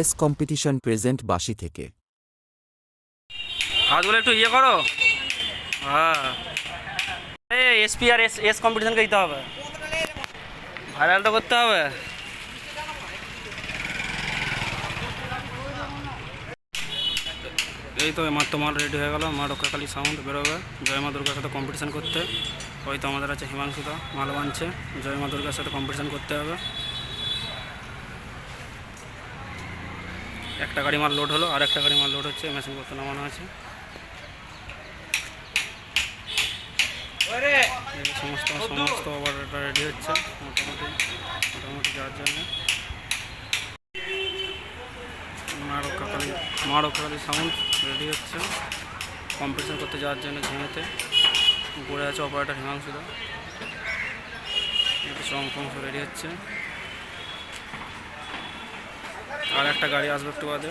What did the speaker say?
S competition present বাসি থেকে। হাতগুলো একটু ইয়ে করো। হ্যাঁ। এসপি আর এস এস কম্পিটিশনকে দিতে হবে। ভাইরাল তো করতে হবে। এই তো মাত্র মাল রেডি হয়ে গেল। মা রক্ষাকালী সাউন্ড বেরোবে। জয় মা দুর্গার সাথে কম্পিটিশন করতে। ওই তো আমাদের আছে হিমাংশুদা মাল বানছে। জয় মা দুর্গার সাথে কম্পিটিশন করতে হবে। একটা গাড়ি মাল লোড হলো আর একটা গাড়ি মাল লোড হচ্ছে মেশিন করতে নামানো আছে সমস্ত সমস্ত অর্ডারটা রেডি হচ্ছে মোটামুটি মোটামুটি যাওয়ার জন্য। মা রক্ষাকালী মা রক্ষাকালী সাউন্ড রেডি হচ্ছে। কম্পিটিশন করতে যাওয়ার জন্য ঝিঙেতে। উপরে আছে অপারেটার হিমাংশুদা একটু সং রেডি হচ্ছে। আর একটা গাড়ি আসবে একটু বাদে।